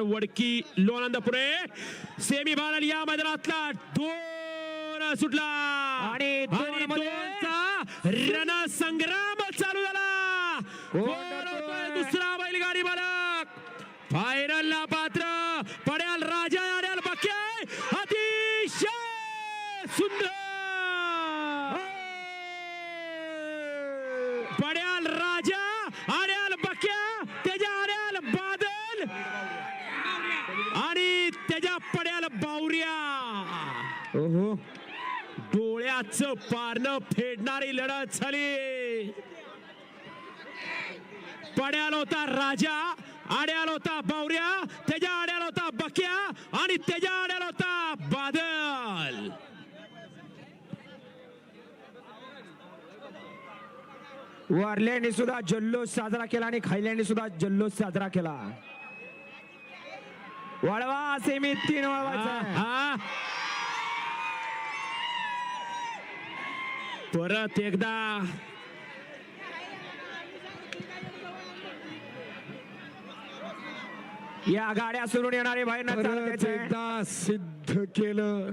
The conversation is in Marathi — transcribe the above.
वडकी लोणंदपुरे. सेमी फायनल या मैदानातला दोन सुटला. आणि दोनचा रणसंग्राम चालू झाला. दुसरा बैलगाडी मालक. फायनल ला पात्र पड्याल राजा आड्याल बक्या अतिशय सुंदर. पड्याल राजा आड्याल बक्या त्याच्या आड्याल बादल आणि त्याच्या पड्याल बावऱ्या. ओहो. डोळ्याचं पारणं फेडणारी लढत झाली. पड्याला होता राजा आड्याला होता बावऱ्या त्याच्या आड्याला होता बक्या आणि त्याच्या आड्याला होता बादल. वारल्याने सुद्धा जल्लोष साजरा केला आणि खायल्याने सुद्धा जल्लोष साजरा केला. वळवा सेमी तीन. हा परत एकदा. या गाड्या सोडून येणारे भाई परत एकदा सिद्ध केलं.